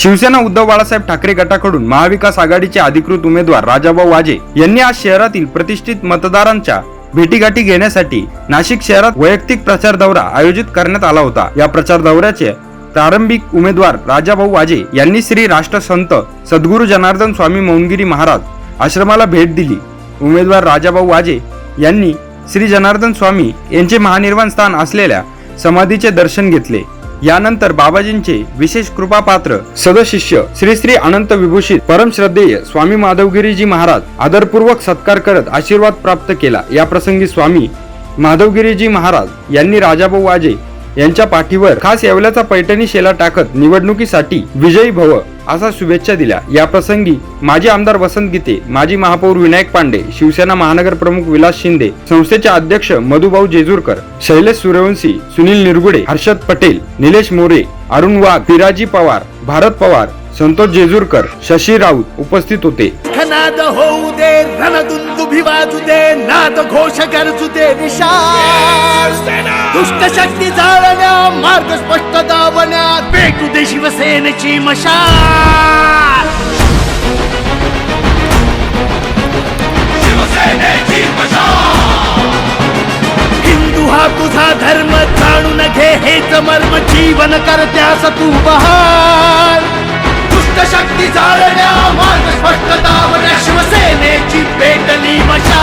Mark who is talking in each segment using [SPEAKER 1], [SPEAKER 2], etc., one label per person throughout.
[SPEAKER 1] शिवसेना उद्धव बाळासाहेब ठाकरे गटाकडून महाविकास आघाडीचे अधिकृत उमेदवार राजाभाऊ वाजे यांनी आज शहरातील प्रतिष्ठित मतदारांच्या भेटीगाठी घेण्यासाठी नाशिक शहरात वैयक्तिक प्रचार दौरा आयोजित करण्यात आला होता. या प्रचार दौऱ्याचे प्रारंभिक उमेदवार राजाभाऊ वाजे यांनी श्री राष्ट्रसंत सद्गुरू जनार्दन स्वामी मौनगिरी महाराज आश्रमाला भेट दिली. उमेदवार राजाभाऊ वाजे यांनी श्री जनार्दन स्वामी यांचे महानिर्वाण स्थान असलेल्या समाधीचे दर्शन घेतले. यानंतर बाबाजींचे विशेष कृपापात्र सदशिष्य श्री श्री अनंत विभूषित परमश्रद्धेय स्वामी माधवगिरीजी महाराज आदरपूर्वक सत्कार करत आशीर्वाद प्राप्त केला. या प्रसंगी स्वामी माधवगिरीजी महाराज यांनी राजाभाऊ वाजे यांच्या पाठीवर खास येवल्याचा पैठणी शेला टाकत निवडणुकीसाठी विजयी भव असा शुभेच्छा दिल्या. या प्रसंगी माजी आमदार वसंत गीते माजी महापौर विनायक पांडे शिवसेना महानगर प्रमुख विलास शिंदे संस्थेचे अध्यक्ष मधुभाऊ जेजूरकर शैलेश सूर्यवंशी सुनील निरगुडे हर्षद पटेल निलेश मोरे अरुण वाघ पिराजी पवार भारत पवार संतोष जेजूरकर शशी राऊत उपस्थित होते.
[SPEAKER 2] नाद होऊ दे रणदुंदुभी वाजू दे नाद घोष गरजू दे विशाल. दुष्ट शक्ती जाळण्या मार्ग स्पष्ट दावण्यात पेटू दे शिवसेनेची मशाल. हिंदू हा तुझा धर्म जाणून घे हेच मर्म जीवन करत्यास तू शक्ती जाळण्या मार्ग स्पष्ट दावण्या शिवसेनेची पेटली मशा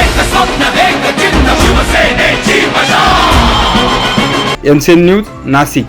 [SPEAKER 2] एक स्वप्न एक चिन्ह शिवसेनेची मशा
[SPEAKER 1] एमसीएन न्यूज नाशिक.